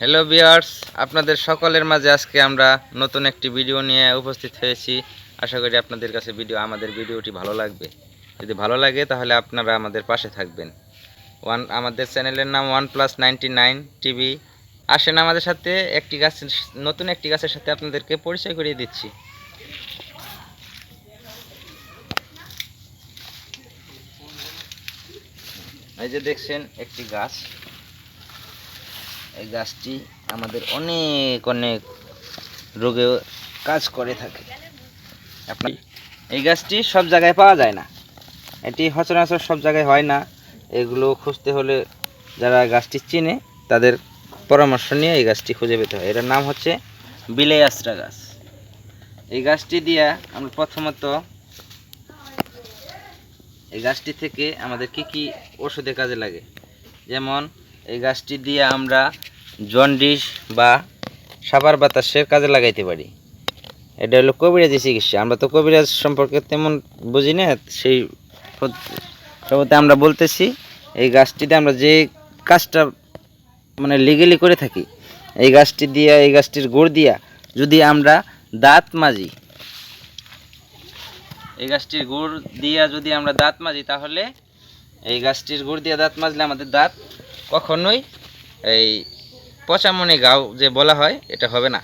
Hello বিয়ার্স আপনাদের সকলের মাঝে আজকে আমরা নতুন একটি ভিডিও নিয়ে উপস্থিত হয়েছি। আশা করি আপনাদের কাছে ভিডিও আমাদের ভিডিওটি ভালো লাগবে। যদি ভালো লাগে, তাহলে আপনারা আমাদের পাশে থাকবেন। ওয়ান আমাদের চ্যানেলের নাম one plus ninety nine TV আসেন আমাদের সাথে, একটি গাছ নতুন একটি গাছের সাথে আপনাদেরকে পরিচয় করিয়ে দিচ্ছি। এই যে দেখছেন, একটি গাছ। এই গাছটি আমাদের অনেক অনেক রোগে কাজ করে থাকে। আপনার এই গাছটি সব জায়গায় পাওয়া যায় না। এটি সচরাচর সব জায়গায় হয় না। এগুলো খুঁজতে হলে যারা গাছটি চিনে, তাদের পরামর্শ নিয়ে এই গাছটি খুঁজে পেতে হয়। এটার নাম হচ্ছে বিলাই আশ্রা গাছ। এই গাছটি দিয়া আমরা প্রথমত এই গাছটি থেকে আমাদের কি কি ওষুধে কাজে লাগে? যেমন, এই গাছটি দিয়ে আমরা জন্ডিস বা সাবার বাতাসের কাজে লাগাইতে পারি। এটা হলো কবিরাজি চিকিৎসা। আমরা তো কবিরাজ সম্পর্কে তেমন বুঝি না, সেই সবতে আমরা বলতেছি, এই গাছটিতে আমরা যে কাজটা মানে লিগেলি করে থাকি, এই গাছটি দিয়া, এই গাছটির গুড় দিয়া যদি আমরা দাঁত মাজি, এই গাছটির গুড় দিয়া যদি আমরা দাঁত মাজি, তাহলে এই গাছটির গুড় দিয়ে দাঁত মাজলে আমাদের দাঁত কখনোই এই পচামনি গাও যে বলা হয় এটা হবে না।